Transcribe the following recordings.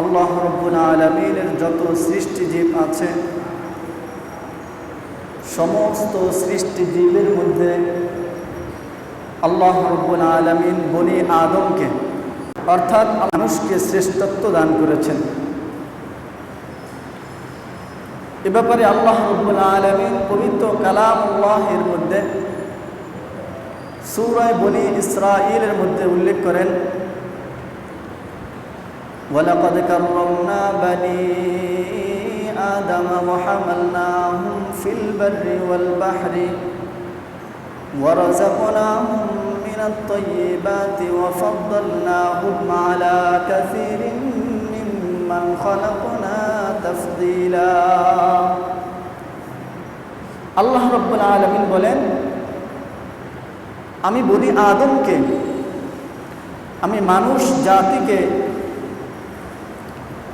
আল্লাহ রব্বুল আলমিনের যত সৃষ্টিজীব আছে, সমস্ত সৃষ্টিজীবের মধ্যে আল্লাহ রব্বুল আলমিন বনি আদমকে, অর্থাৎ মানুষকে শ্রেষ্ঠত্ব দান করেছেন। এ ব্যাপারে আল্লাহ রব্বুল আলমিন পবিত্র কালাম আল্লাহের মধ্যে, সুরায় বনি ইসরাইলের মধ্যে উল্লেখ করেন ولقد كرمنا بني آدم وحملناهم في البر والبحر ورزقناهم من الطيبات وفضلناهم على كثير ممن خلقنا تفضيلا আল্লাহ রব্বুল আলমিন বলেন আমি বলি আদমকে আমি মানুষ জাতিকে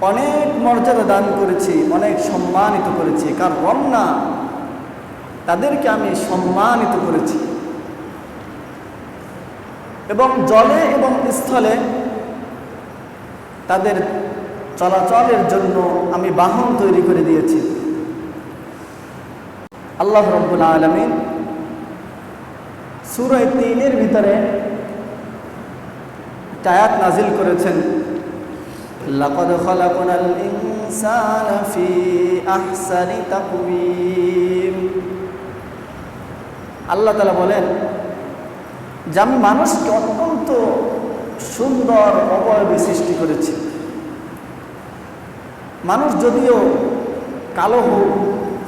অনেক মর্যাদা দান করেছি, অনেক সম্মানিত করেছি। কার রমনা তাদেরকে আমি সম্মানিত করেছি। এবং জলে এবং স্থলে তাদের চলাচলের জন্য আমি বাহন তৈরি করে দিয়েছি। আল্লাহ রব্বুল আলমিন সুরয় তিনের ভিতরে টায়াত নাজিল করেছেন। لقد خلقنا الإنسان في أحسن تقويم আল্লাহ তালা বলেন যে আমি মানুষকে অত্যন্ত সুন্দর অবয়বে সৃষ্টি করেছি মানুষ যদিও কালো হোক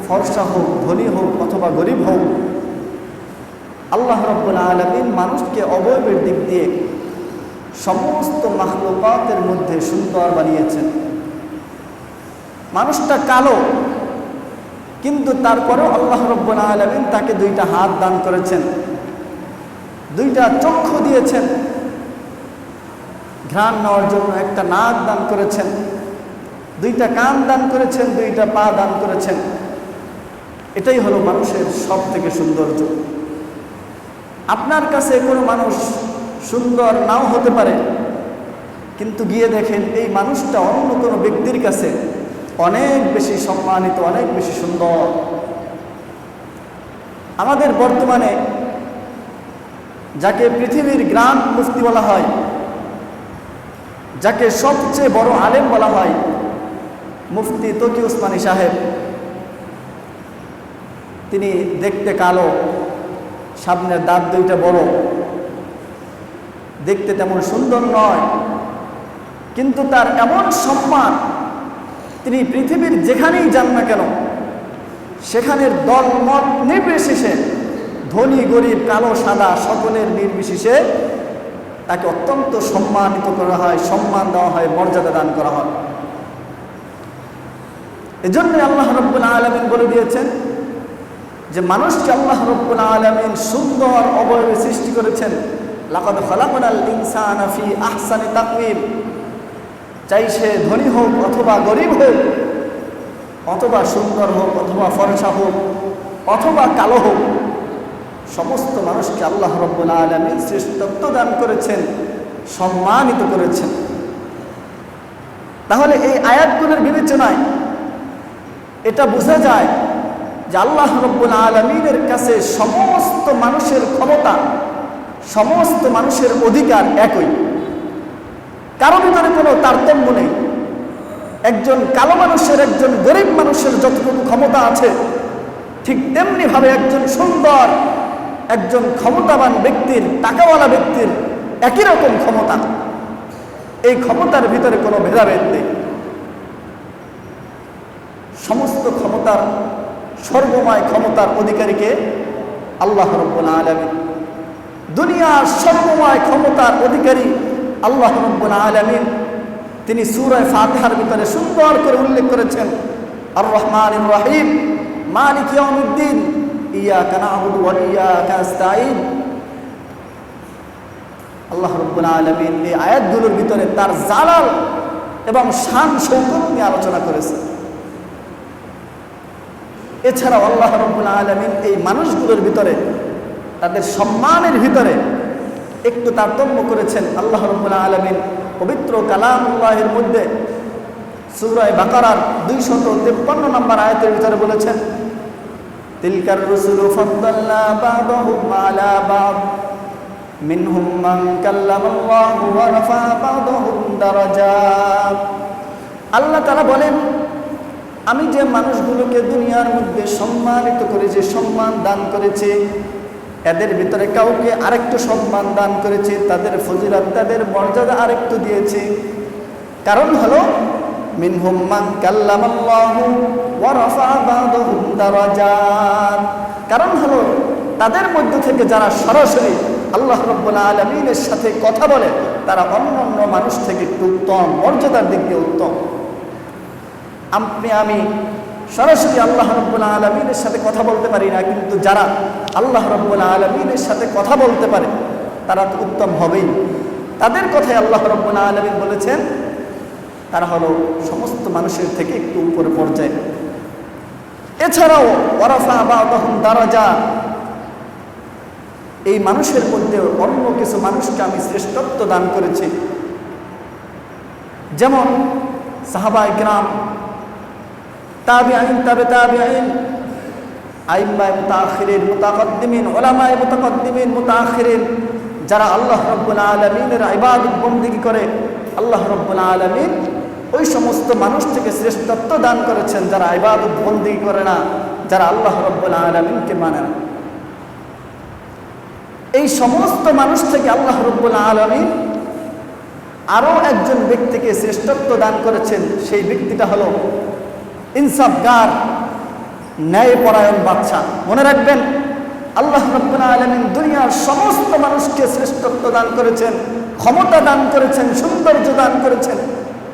ফর্সা হোক ধনী হোক অথবা গরিব হোক আল্লাহ রব্বুল আলমিন মানুষকে অবয়বের দিক দিয়ে সমস্ত মাহলুকাতের মধ্যে সুন্দর বানিয়েছেন মানুষটা কালো, কিন্তু তারপরেও আল্লাহ রব্বুল আলমিন তাকে দুইটা হাত দান করেছেন। দুইটা চক্ষু দিয়েছেন। ঘ্রাণ নেওয়ার জন্য একটা নাক দান করেছেন। দুইটা কান দান করেছেন, দুইটা পা দান করেছেন। এটাই হলো মানুষের সব থেকে সৌন্দর্য। আপনার কাছে কোনো মানুষ সুন্দর নাও হতে পারে। কিন্তু গিয়ে দেখেন এই মানুষটা অন্য কোনো ব্যক্তির কাছে অনেক বেশি সম্মানিত, অনেক বেশি সুন্দর। আমাদের বর্তমানে যাকে পৃথিবীর গ্রাম মুফতি বলা হয়, যাকে সবচেয়ে বড় আলেম বলা হয়, মুফতি তকি উসমানী সাহেব। তিনি দেখতে কালো, সামনের দাঁত দুইটা বড়। দেখতে তেমন সুন্দর নয়। কিন্তু তার এমন সম্মান তিনি পৃথিবীর যেখানেই যান না কেন, সেখানের দল মত নির্বিশেষে ধনী, গরিব, কালো, সাদা সকলের নির্বিশেষে তাকে অত্যন্ত সম্মানিত করা হয়, সম্মান দেওয়া হয়, মর্যাদা দান করা হয়। এজন্য আল্লাহ রব্বুল আলমিন বলে দিয়েছেন যে, মানুষকে আল্লাহ রব্বুল আলমিন সুন্দর অবয়বে সৃষ্টি করেছেন। লাকাদ খালাকুনাল ইনসানা ফি আহসানি তাকওয়িম। চাই সে ধনী হোক অথবা গরিব হোক, অথবা সুন্দর হোক, অথবা ফরসা হোক, অথবা কালো হোক, সমস্ত মানুষকে আল্লাহ রব্বুল আলমিন শ্রেষ্ঠত্ব দান করেছেন, সম্মানিত করেছেন। তাহলে এই আয়াতগুলোর বিবেচনায় এটা বোঝা যায় যে আল্লাহ রব্বুল আলমিনের কাছে সমস্ত মানুষের ক্ষমতা সমস্ত মানুষের অধিকার একই। কারও ভিতরে কোনো তারতম্য নেই। একজন কালো মানুষের, একজন গরিব মানুষের যতটুকু ক্ষমতা আছে, ঠিক তেমনি ভাবে একজন সুন্দর, একজন ক্ষমতাবান ব্যক্তির, টাকাওয়ালা ব্যক্তির একই রকম ক্ষমতা। এই ক্ষমতার ভিতরে কোনো ভেদাভেদ নেই। সমস্ত ক্ষমতার সর্বময় ক্ষমতার অধিকারীকে আল্লাহ রব্বুল আলমী দুনিয়ার সর্বময় ক্ষমতার অধিকারী আল্লাহ রব্বুল আলমিন। তিনি সুরায় ফাতিহার ভিতরে সুন্দর করে উল্লেখ করেছেন আর রহমান রাহিম, মালিক ইয়াউমিদ্দিন, ইয়াকা না'বুদু ওয়া ইয়াকা নাস্তাঈন। আল্লাহ রব্বুল আলমিন এই আয়াতগুলোর ভিতরে তার জালাল এবং শান সৌকত নিয়ে আলোচনা করেছে এছাড়াও আল্লাহ রব্বুল আলমিন এই মানুষগুলোর ভিতরে তাদের সম্মানের ভিতরে একটু তারতম্য করেছেন আল্লাহ রব্বুল আলমিন। পবিত্র কালামুল্লাহের মধ্যে সুরায় বাকারার দুইশত তেপ্পান্ন নম্বর আয়তের ভিতরে বলেছেন, তিলকার রসুল আল্লাহ তাআলা বলেন, আমি যে মানুষগুলোকে দুনিয়ার মধ্যে সম্মানিত করে যে সম্মান দান করেছে এদের ভিতরে কাউকে আরেকটু সম্মান দান করেছে, তাদের ফজিলত, তাদের মর্যাদা আরেকটু দিয়েছে। কারণ হলো, মিনহুম মান কাল্লামাল্লাহু কারণ হলো, তাদের মধ্য থেকে যারা সরাসরি আল্লাহ রব্বুল আলমিনের সাথে কথা বলে, তারা অন্য অন্য মানুষ থেকে একটু উত্তম, মর্যাদার দিক দিয়ে উত্তম। আপনি আমি সরাসরি আল্লাহ রব্বুল আলমিনের সাথে কথা বলতে পারি না, কিন্তু যারা আল্লাহ রব্বুল আলমিনের সাথে কথা বলতে পারে, তারা তো উত্তম হবেই। তাদের কথাই আল্লাহ রব্বুল আলমিন বলেছেন, তারা হলো সমস্ত মানুষের থেকে একটু উপরে পর্যায়ে। এছাড়াও ওরাফা বা তখন দারাজা, এই মানুষের মধ্যে অন্য কিছু মানুষকে আমি শ্রেষ্ঠত্ব দান করেছি। যেমন সাহাবাই গ্রাম তাবি তাবে তাবি আইন আইম্মায় মুতাখিরিন, মুতাকদ্দিমিন ওলামায় মুতাকদ্দিমিন যারা আল্লাহ রব্বুল আলমিনের ইবাদত বন্দিগি করে, আল্লাহ রব্বুল আলমিন ওই সমস্ত মানুষ থেকে শ্রেষ্ঠত্ব দান করেছেন, যারা ইবাদত বন্দিগি করে না, যারা আল্লাহ রব্বুল আলমিনকে মানে না। এই সমস্ত মানুষ থেকে আল্লাহ রব্বুল আলমিন আরও একজন ব্যক্তিকে শ্রেষ্ঠত্ব দান করেছেন, সেই ব্যক্তিটা হলো ইনসাফগার ন্যায়পরায়ণ বাচ্চা। মনে রাখবেন, আল্লাহ রব্বুল আলমিন দুনিয়ার সমস্ত মানুষকে শ্রেষ্ঠত্ব দান করেছেন, ক্ষমতা দান করেছেন, সৌন্দর্য দান করেছেন।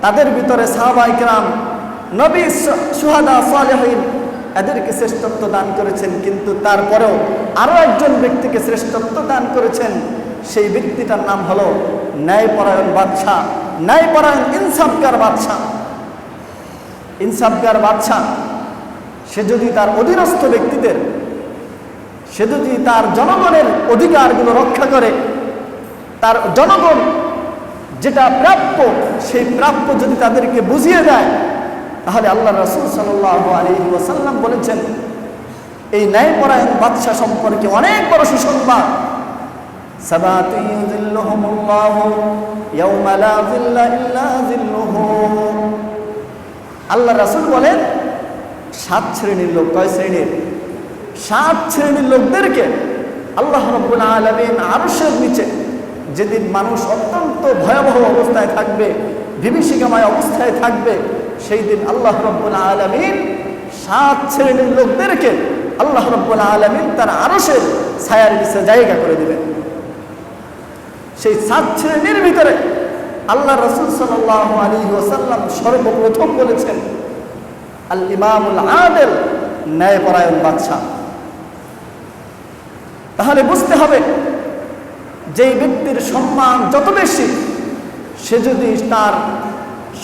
তাদের ভিতরে সাহাবাই গ্রাম নবী সুহাদা সালেহীন, এদেরকে শ্রেষ্ঠত্ব দান করেছেন। কিন্তু তারপরেও আরও একজন ব্যক্তিকে শ্রেষ্ঠত্ব দান করেছেন, সেই ব্যক্তিটার নাম হলো ন্যায়পরায়ণ বাদশাহ, ন্যায়পরায়ণ ইনসাফকার বাদশাহ। ইনসাফগার বাদশাহ সে যদি তার অধীনস্থ ব্যক্তিদের, সে যদি তার জনগণের অধিকারগুলো রক্ষা করে, তার জনগণ যেটা প্রাপ্য, সেই প্রাপ্য যদি তাদেরকে বুঝিয়ে দেয়, তাহলে আল্লাহ রসুল সাল্লাহ আলী ওসাল্লাম বলেছেন, এই ন্যায়পরায়ণ বাদশাহ সম্পর্কে অনেক বড় সুসংবাদ। আল্লাহ রাসুল বলেন, সাত শ্রেণির লোক কয় শ্রেণির? সাত শ্রেণির লোকদেরকে আল্লাহ রব্বুল আলমিন আরশের নিচে যেদিন মানুষ অত্যন্ত ভয়াবহ অবস্থায় থাকবে, বিভীষিকাময় অবস্থায় থাকবে, সেই দিন আল্লাহ রব্বুল আলমিন সাত শ্রেণির লোকদেরকে আল্লাহ রব্বুল আলমিন তার আরসের ছায়ার নিচে জায়গা করে দিবেন। সেই সাত শ্রেণির ভিতরে আল্লাহ রসুল সাল্লাহ আলী ওসাল্লাম সর্বপ্রথম বলেছেন, আল ইমামুল আদেল ন্যায়পরায়ণ বাদশাহ তাহলে বুঝতে হবে, যেই ব্যক্তির সম্মান যত বেশি, সে যদি তার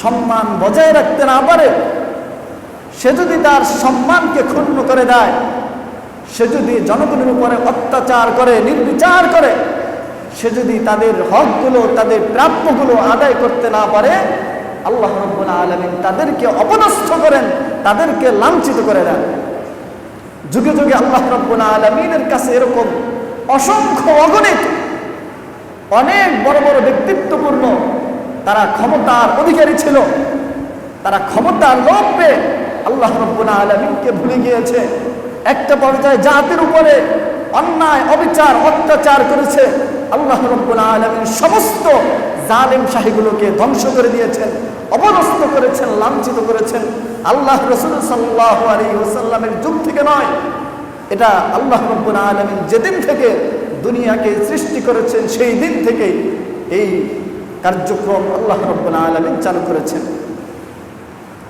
সম্মান বজায় রাখতে না পারে, সে যদি তার সম্মানকে ক্ষুণ্ণ করে দেয়, সে যদি জনগণের উপরে অত্যাচার করে, নির্বিচার করে সে যদি তাদের হকগুলো, তাদের প্রাপ্যগুলো আদায় করতে না পারে, আল্লাহ রব্বুল আলমিন তাদেরকে অপদস্থ করেন, তাদেরকে লাঞ্ছিত করে দেন। যুগে যুগে আল্লাহ রব্বুল আলমিনের কাছে এরকম অসংখ্য অগণিত, অনেক বড় বড় ব্যক্তিত্বপূর্ণ তারা ক্ষমতার অধিকারী ছিল। তারা ক্ষমতার লোভ পেয়ে আল্লাহ রব্বুল আলমিনকে ভুলে গিয়েছে। একটা পর্যায়ে জাতির উপরে অন্যায়, অবিচার, অত্যাচার করেছে। আল্লাহ রব্বুল আলমিন সমস্ত জালেম শাহীগুলোকে ধ্বংস করে দিয়েছেন অবরস্ত করেছেন, লাঞ্ছিত করেছেন। আল্লাহ রসুল সাল্লাহ আলী ওসাল্লামের যুগ থেকে নয়, এটা আল্লাহ রব্বুল আলমিন যেদিন থেকে দুনিয়াকে সৃষ্টি করেছেন, সেই দিন থেকে এই কার্যক্রম আল্লাহ রব্বুল আলমিন চালু করেছেন।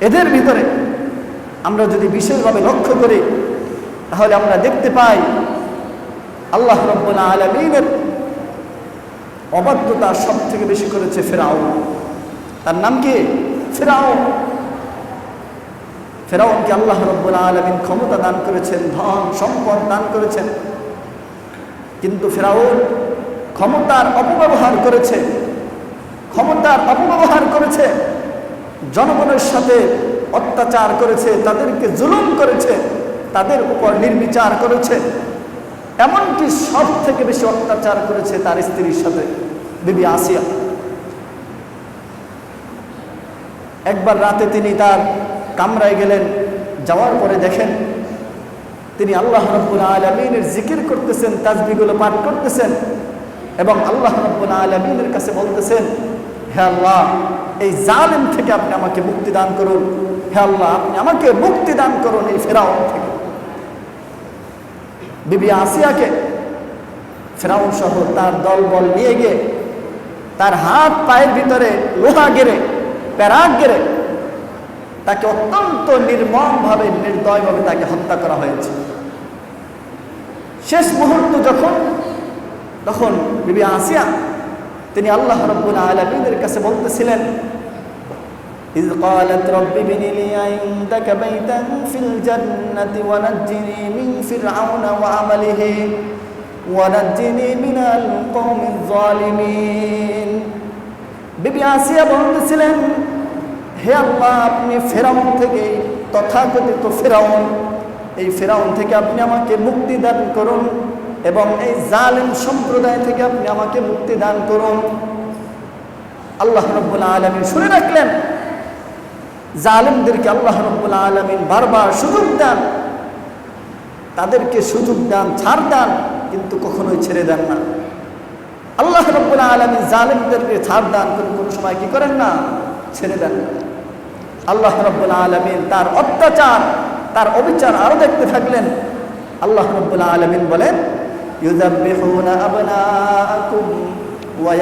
এদের ভিতরে আমরা যদি বিশেষভাবে লক্ষ্য করি, তাহলে আমরা দেখতে পাই আল্লাহ রব্বুল আলমিনের অবাধ্যতা সব থেকে বেশি করেছে ফেরাও তার নাম কি? ফেরাও ফেরাউনকে আল্লাহ রব্বুল আলমিন ক্ষমতা দান করেছেন, ধন, সম্পদ দান করেছেন। কিন্তু ফেরাউন ক্ষমতার অপব্যবহার করেছে। ক্ষমতার অপব্যবহার করেছে। জনগণের সাথে অত্যাচার করেছে, তাদেরকে জুলুম করেছে, তাদের উপর নির্বিচার করেছে। এমনকি সব থেকে বেশি অত্যাচার করেছে তার স্ত্রীর সাথে বিবি আসিয়া। একবার রাতে তিনি তার কামরায় গেলেন, যাওয়ার পরে দেখেন তিনি আল্লাহ রব্বুল আলমিনের জিকির করতেছেন, তাজবিগুলো পাঠ করতেছেন এবং আল্লাহ রব্বুল আলমিনের কাছে বলতেছেন, হে আল্লাহ, এই জালেম থেকে আপনি আমাকে মুক্তি দান করুন। হে আল্লাহ, আপনি আমাকে মুক্তি দান করুন এই ফেরাউন থেকে। বিবি আসিয়াকে ফেরাউন সহ তার দল বল নিয়ে গিয়ে তার হাত পায়ের ভিতরে লোহা গেড়ে, প্যারাক গেড়ে তাকে অত্যন্ত নির্মমভাবে, নির্দয়ভাবে তাকে হত্যা করা হয়েছে। শেষ মুহূর্ত যখন, তখন বিবি আসিয়া তিনি আল্লাহ রব্বুল আলমিনের কাছে বলতেছিলেন إذ قالت رب ابن لي عندك بيتا في الجنة ونجني من فرعون وعمله ونجني من القوم الظالمين বিবি আসিয়া বলতেছিলেন হে আল্লাহ আপনি ফেরাউন থেকে তথাকথিত ফেরাউন এই ফেরাউন থেকে আপনি আমাকে মুক্তি দান করুন এবং এই জালেম সম্প্রদায় থেকে আপনি আমাকে মুক্তি দান করুন আল্লাহ রব্বুল আলমী শুনে রাখলেন জালেমদেরকে আল্লাহ রব্বুল আলমিন বারবার সুযোগ দেন। তাদেরকে সুযোগ দেন, ছাড় দেন, কিন্তু কখনোই ছেড়ে দেন না। আল্লাহ রব্বুল আলমী জালেমদেরকে ছাড় দান কোনো কোনো সময় কী করেন না? ছেড়ে দেন। আল্লাহ রব্বুল আলমিন তার অত্যাচার, তার অবিচার আরও দেখতে থাকলেন। আল্লাহ রব্বুল আলমিন বলেন ইউজাবিহুনা আবনাআকুম ওয়া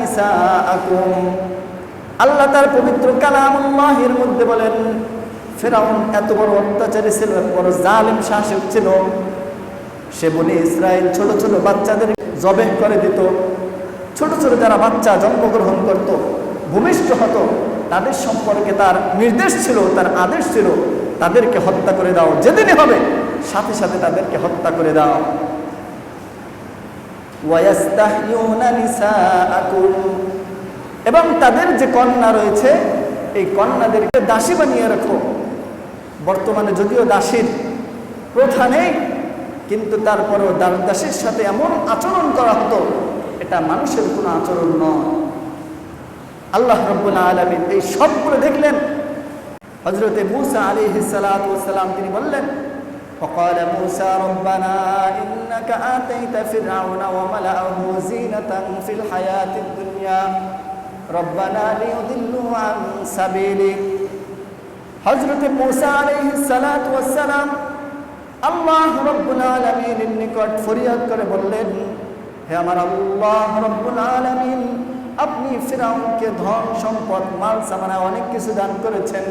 নিসা আকুম আল্লাহ তার পবিত্র কালামুল্লাহের মধ্যে বলেন, ফেরাউন এত বড় অত্যাচারী ছিল বড় জালিম শাসক ছিল। সে বলে ইসরায়েল ছোট ছোট বাচ্চাদের জবে করে দিত। ছোট ছোট যারা বাচ্চা জন্মগ্রহণ করত, ভূমিষ্ঠ হতো, তাদের সম্পর্কে তার নির্দেশ ছিল, তার আদেশ ছিল, তাদেরকে হত্যা করে দাও, যেদিনই হবে, সাথে সাথে তাদেরকে হত্যা করে দাও। ওয়াস্তাহিউনা নিসাআকুম এবং তাদের যে কন্যা রয়েছে এই কন্যাদেরকে দাসী বানিয়ে রাখো বর্তমানে যদিও দাসীর প্রথা নেই কিন্তু তারপরেও দাসীর সাথে এমন আচরণ করা হতো এটা মানুষের কোনো আচরণ নয় আল্লাহ রব্বুল আলমিন এই সবগুলো দেখলেন হজরতে মুসা আলী সালাম তিনি বললেন وقال موسى ربنا إنك آتيت فرعون وملأه زينة في الحياة الدنيا রব্বানা লিউদিল্লু আন সাবিলিক। হযরত মূসা আলাইহিস সালাতু ওয়াস সালাম আল্লাহ রব্বুল আলামিনের নিকট ফরিয়াদ করে বললেন, হে আমার আল্লাহ রব্বুল আলামিন, আপনি ফিরাউনকে ধন, সম্পদ, মাল, সামানা অনেক কিছু দান করেছেন।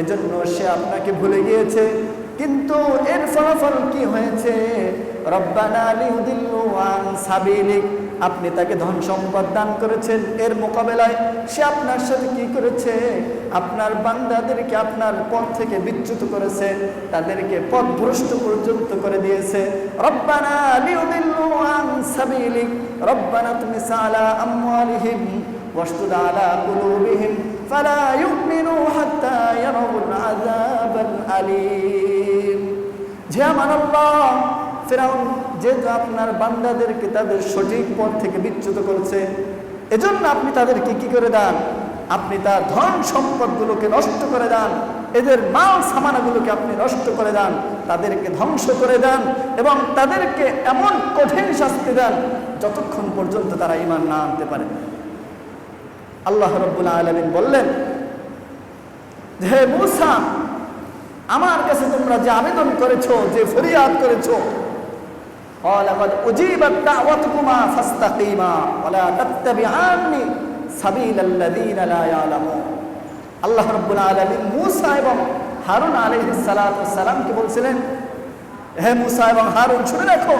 এজন্য সে আপনাকে ভুলে গিয়েছে। কিন্তু এর ফলাফল কি হয়েছে? রব্বানা লিউদিল্লু আন সাবিলিক। আপনি তাকে ধন সম্পদ দান করেছেন এর মোকাবেলায় সে আপনার সাথে কি করেছে আপনার বান্দাদেরকে আপনার পথ থেকে বিচ্যুত করেছে তাদেরকে পথ ভ্রষ্ট পর্যন্ত করে দিয়েছে রব্বানা লিউদিল্লু আন সাবিলিক রব্বানা তুমি সালা আমওয়ালিহিম واشدد على قلوبهم فلا يؤمنوا حتى يروا العذاب الأليم যে আমার আল্লাহ ফেরাউন যেহেতু আপনার বান্দাদেরকে তাদের সঠিক পথ থেকে বিচ্যুত করেছে, এজন্য আপনি তাদেরকে কি করে দেন? আপনি তার ধন সম্পদগুলোকে নষ্ট করে দেন, এদের মাল সামানাগুলোকে আপনি নষ্ট করে দেন, তাদেরকে ধ্বংস করে দেন এবং তাদেরকে এমন কঠিন শাস্তি দেন যতক্ষণ পর্যন্ত তারা ইমান না আনতে পারে। আল্লাহ রব্বুল আলমিন বললেন, হে মুসা, আমার কাছে তোমরা যে আবেদন করেছ, যে ফরিয়াদ করেছ قال قد أجيبت دعوتكما فاستقيما ولا تتبعاني سبيل الذين لا يعلمون আল্লাহ রব্বুল আলমিন মুসা এবং হারুন আলাইহিস সালামকে বলছিলেন হে মুসা এবং হারুন শুনে রাখো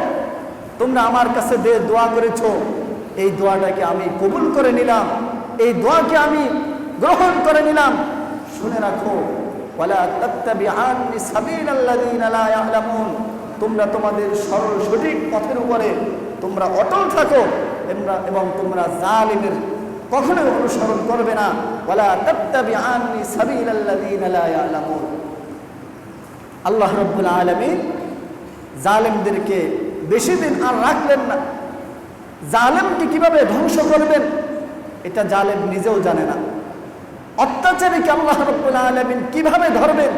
তোমরা আমার কাছে যে দোয়া করেছো এই দোয়াটাকে আমি কবুল করে নিলাম এই দোয়াকে আমি গ্রহণ করে নিলাম শুনে রাখো ওয়ালা তাত্তাবিআনি সাবিলাল্লাযীনা লা ইয়ালামুন তোমরা তোমাদের সরল সঠিক পথের উপরে তোমরা অটল থাকো এবং তোমরা জালিমের কখনোই অনুসরণ করবে না। ওয়ালা তাত্তাবিআনি সাবিলাল্লাযীনা লা ইয়ালামুন। আল্লাহ রব্বুল আলামিন জালেমদেরকে বেশি দিন আর রাখলেন না। জালেমকে কীভাবে ধ্বংস করবেন, এটা জালেম নিজেও জানে না। অত্যাচারীকে আল্লাহ রব্বুল আলমিন কীভাবে ধরবেন,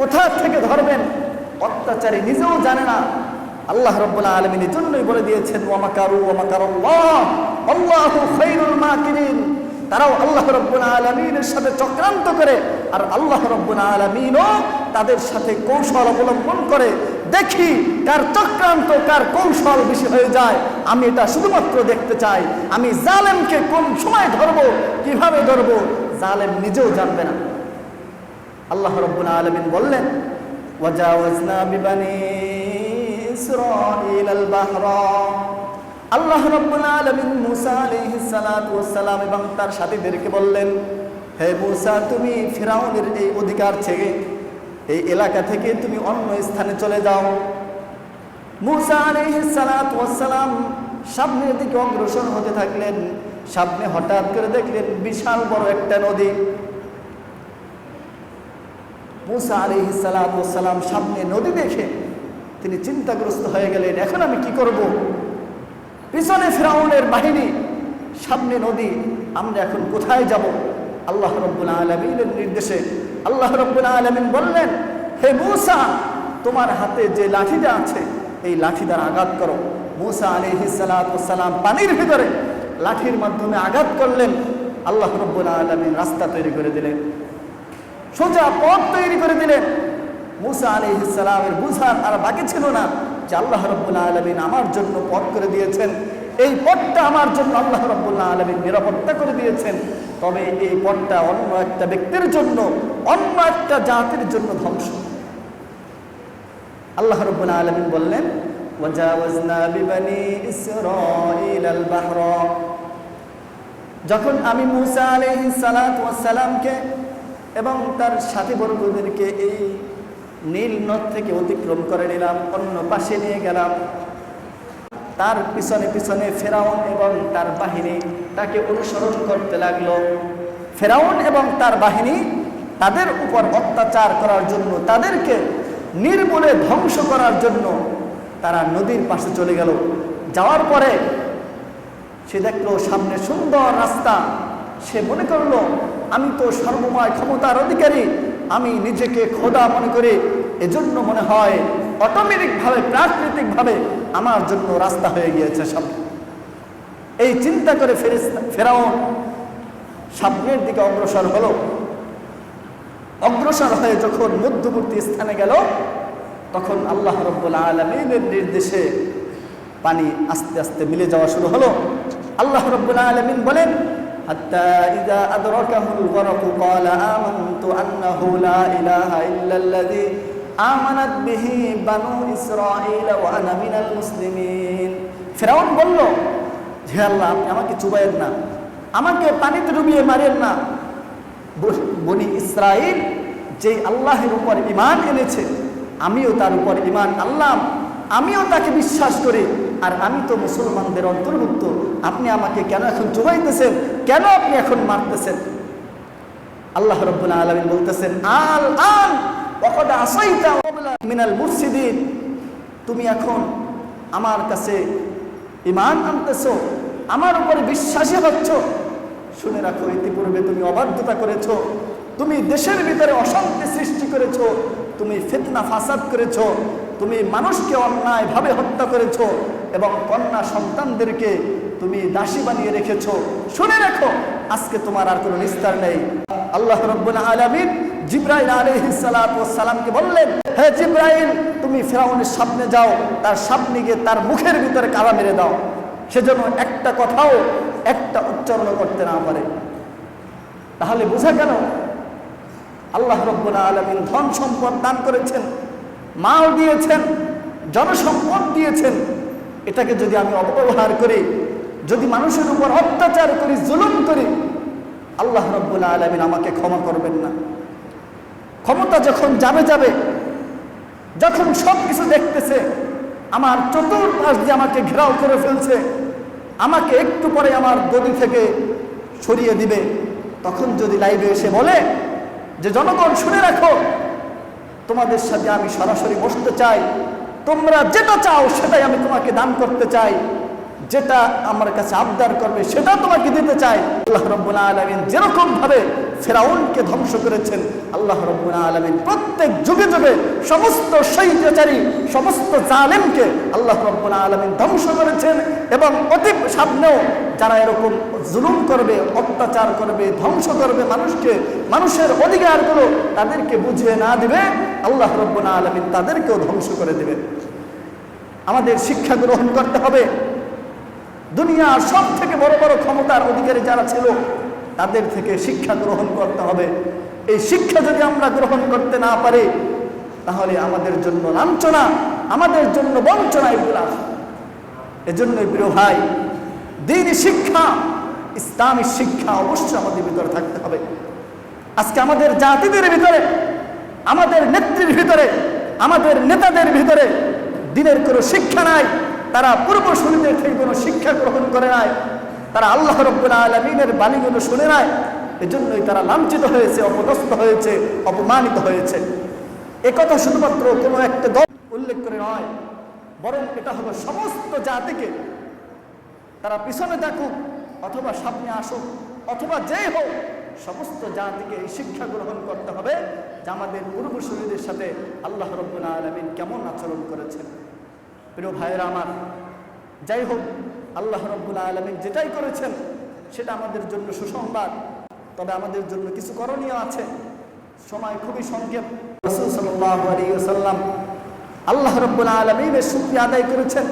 কোথা থেকে ধরবেন অত্যাচারী নিজেও জানে না। আল্লাহ রব্বুল আলমিন এই জন্যই বলে দিয়েছেন খাইরুল মাকিরিন। তারাও আল্লাহ রব্বুল আলমিনের সাথে চক্রান্ত করে আর আল্লাহ রব্বুল আলমিনও তাদের সাথে কৌশল অবলম্বন করে। দেখি কার চক্রান্ত, কার কৌশল বেশি হয়ে যায়। আমি এটা শুধুমাত্র দেখতে চাই। আমি জালেমকে কোন সময় ধরবো, কীভাবে ধরবো, জালেম নিজেও জানবে না। আল্লাহ রব্বুল আলমিন বললেন বিবানি ইসরাঈল আল বাহরা আল্লাহ রব্বুল আলামিন মুসা ওয়াস সালাম এবং তার সাথীদেরকে বললেন, হে মুসা, তুমি ফিরাউনের এই অধিকার থেকে, এই এলাকা থেকে তুমি অন্য স্থানে চলে যাও। মুসা ওয়াস সালাম সামনের দিকে অগ্রসর হতে থাকলেন। সামনে হঠাৎ করে দেখলেন বিশাল বড় একটা নদী। মুসা ওয়াস সালাম সামনে নদী দেখে তিনি চিন্তাগ্রস্ত হয়ে গেলেন, এখন আমি কি করব? পিছনে ফেরাউনের বাহিনী, সামনে নদী, আমরা এখন কোথায় যাব? আল্লাহ রব্বুল আলমিনের নির্দেশে আল্লাহ রব্বুল আলমিন বললেন, হে মূসা, তোমার হাতে যে লাঠিটা আছে, এই লাঠি দ্বারা আঘাত করো। মুসা মূসা আলিহিসালাম পানির ভিতরে লাঠির মাধ্যমে আঘাত করলেন। আল্লাহ রব্বুল আলমিন রাস্তা তৈরি করে দিলেন। সোজা পথ তৈরি করে দিলেন। মুসা আলি ইসলামের বুঝার আর বাকি ছিল না। যে আল্লাহ রব্বুল্লাহ আলমিন আমার জন্য পথ করে দিয়েছেন। এই পথটা আমার জন্য আল্লাহ রব্বুল্লাহ আলমিন নিরাপত্তা করে দিয়েছেন। তবে এই পথটা অন্য একটা ব্যক্তির জন্য, অন্য একটা জাতির জন্য ধ্বংস। আল্লাহ রব্বুল্লাহ আলমিন বললেন যখন আমি মুসা আলহ সালামকে এবং তার সাথী বর্গদেরকে এই নীল নদ থেকে অতিক্রম করে নিলাম, অন্য পাশে নিয়ে গেলাম। তার পিছনে পিছনে ফেরাউন এবং তার বাহিনী তাকে অনুসরণ করতে লাগল। ফেরাউন এবং তার বাহিনী তাদের উপর অত্যাচার করার জন্য, তাদেরকে নির্মূলে ধ্বংস করার জন্য তারা নদীর পাশে চলে গেল। যাওয়ার পরে সে দেখল সামনে সুন্দর রাস্তা। সে মনে করল, আমি তো সর্বময় ক্ষমতার অধিকারী। আমি নিজেকে খোদা মনে করি। এজন্য মনে হয় অটোমেটিকভাবে, প্রাকৃতিকভাবে আমার জন্য রাস্তা হয়ে গিয়েছে সামনে। এই চিন্তা করে ফেরাউন সামনের দিকে অগ্রসর হলো। অগ্রসর হয়ে যখন মধ্যবর্তী স্থানে গেল, তখন আল্লাহ রব্বুল আলমিনের নির্দেশে পানি আস্তে আস্তে মিলে যাওয়া শুরু হলো। আল্লাহ রব্বুল আলমিন বলেন حتى إذا أدركه الغرق قال آمنت أنه لا إله إلا الذي آمنت به بنو إسرائيل وأنا من المسلمين ফেরাউন বলল হে আল্লাহ আপনি আমাকে চুবাইয়েন না আমাকে পানিতে ডুবিয়ে মারেন না ব- বনি ইসরাইল যে আল্লাহের উপর ইমান এনেছে আমিও তার উপর ইমান আল্লাহ আমিও তাকে বিশ্বাস করি আর আমি তো মুসলমানদের অন্তর্ভুক্ত আপনি আমাকে কেন এখন চুবাইতেছেন কেন আপনি এখন মারতেছেন? আল্লাহ রব্বুল্লাহ আলমিন বলতেছেন, আল আল মিনাল মুরসিদিন তুমি এখন আমার কাছে ইমান আনতেছো, আমার উপরে বিশ্বাসী হচ্ছ। শুনে রাখো, ইতিপূর্বে তুমি অবাধ্যতা করেছ, তুমি দেশের ভিতরে অশান্তি সৃষ্টি করেছ, তুমি ফিতনা ফাসাদ করেছ, তুমি মানুষকে অন্যায়ভাবে হত্যা করেছ এবং কন্যা সন্তানদেরকে তুমি দাসী বানিয়ে রেখেছ, শুনে রাখো। আজকে তোমার আর কোনো নিস্তার নেই। আল্লাহ রব্বুল আলামিন জিব্রাইল সালামকে বললেন, হে জিব্রাইল, তুমি ফেরাউনের সামনে যাও, তার সামনে গিয়ে তার মুখের ভিতরে কালা মেরে দাও। সেজন্য একটা কথাও একটা উচ্চারণ করতে না পারে। তাহলে বোঝা গেল, আল্লাহ রব্বুল আলমিন ধন সম্পদ দান করেছেন, মাল দিয়েছেন, জনসম্পদ দিয়েছেন। এটাকে যদি আমি অপব্যবহার করি যদি মানুষের উপর অত্যাচার করি, জুলুম করি, আল্লাহ রব্বুল আলমিন আমাকে ক্ষমা করবেন না। ক্ষমতা যখন যাবে যাবে, যখন সব কিছু দেখতেছে, আমার চতুর্পাশ দিয়ে আমাকে ঘেরাও করে ফেলছে, আমাকে একটু পরে আমার গদি থেকে সরিয়ে দিবে, তখন যদি লাইভে এসে বলে যে, জনগণ, শুনে রাখো, তোমাদের সাথে আমি সরাসরি বসতে চাই, তোমরা যেটা চাও সেটাই আমি তোমাকে দান করতে চাই। যেটা আমার কাছে আবদার করবে, সেটা তোমাকে দিতে চাই। আল্লাহ রব্বুল আলমিন যেরকম ভাবে ফেরাউনকে ধ্বংস করেছেন, আল্লাহ রব্বুল আলমিন প্রত্যেক যুগে যুগে সমস্ত শৈত্যাচারী সমস্ত জালেমকে আল্লাহ রব্বুল আলমিন ধ্বংস করেছেন এবং অতি সামনেও যারা এরকম জুলুম করবে, অত্যাচার করবে, ধ্বংস করবে মানুষকে, মানুষের অধিকারগুলো তাদেরকে বুঝিয়ে না দিবে, আল্লাহ রব্বুল আলমিন তাদেরকেও ধ্বংস করে দেবে আমাদের শিক্ষা গ্রহণ করতে হবে। দুনিয়ার সব থেকে বড় বড় ক্ষমতার অধিকারী যারা ছিল, তাদের থেকে শিক্ষা গ্রহণ করতে হবে। এই শিক্ষা যদি আমরা গ্রহণ করতে না পারি, তাহলে আমাদের জন্য লাঞ্ছনা, আমাদের জন্য বঞ্চনা এগুলো। আসবে এজন্যই প্রিয় ভাই, দিন শিক্ষা, ইসলামী শিক্ষা অবশ্যই আমাদের ভিতরে থাকতে হবে। আজকে আমাদের জাতিদের ভিতরে, আমাদের নেত্রীর ভিতরে, আমাদের নেতাদের ভিতরে দিনের কোনো শিক্ষা নাই। তারা পূর্বসূরীদের থেকে কোনো শিক্ষা গ্রহণ করে নাই। তারা আল্লাহ রব্বুল আলমিনের বাণীগুলো শুনে নাই। এজন্যই তারা লাঞ্ছিত হয়েছে, অপদস্থ হয়েছে, অপমানিত হয়েছে। একথা শুধুমাত্র কোনো একটা দল উল্লেখ করে নয়, বরং এটা হলো সমস্ত জাতিকে। তারা পিছনে থাকুক অথবা সামনে আসুক, অথবা যেই হোক, সমস্ত জাতিকে এই শিক্ষা গ্রহণ করতে হবে যে আমাদের পূর্বসূরীদের সাথে আল্লাহ রব্বুল আলমিন কেমন আচরণ করেছেন। প্রিয় ভাইয়েরা আমার, যাই হোক, আল্লাহ রব্বুল আলমিন যেটাই করেছেন, সেটা আমাদের জন্য সুসংবাদ। তবে আমাদের জন্য কিছু করণীয় আছে। সময় খুবই সংক্ষেপ। রসুল সাল্লাম আল্লাহ রব্বুল আলমিনের শুক্রিয়া আদায় করেছেন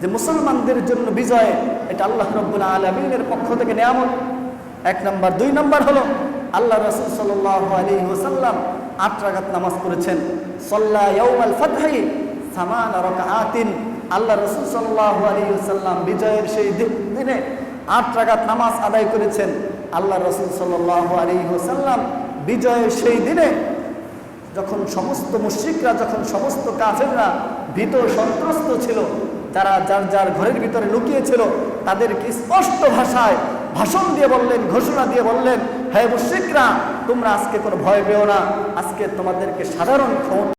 যে মুসলমানদের জন্য বিজয়, এটা আল্লাহ রব্বুল আলমিনের পক্ষ থেকে নেয়ামত। এক নম্বর। দুই নম্বর হলো, আল্লাহ রসুল সাল্লাহ আলী ওসাল্লাম আট রাগাত নামাজ পড়েছেন। সল্লাহ ইয়াউমাল ফাতহি সামান রাকাআতিন আল্লাহ রসুল সাল্লাহ আলী ওসাল্লাম বিজয়ের সেই দিনে আট রাগাত নামাজ আদায় করেছেন। আল্লাহ রসুল সাল্লাহ আলী ওসাল্লাম বিজয়ের সেই দিনে যখন সমস্ত মুশ্রিকরা, যখন সমস্ত কাফেররা ভীত সন্ত্রস্ত ছিল যারা যার যার ঘরের ভিতরে লুকিয়েছিল, তাদেরকে স্পষ্ট ভাষায় ভাষণ দিয়ে বললেন, ঘোষণা দিয়ে বললেন হ্যাঁ মুশ্রিকরা, তোমরা আজকে কোনো ভয় পেও না। আজকে তোমাদেরকে সাধারণ ক্ষমতা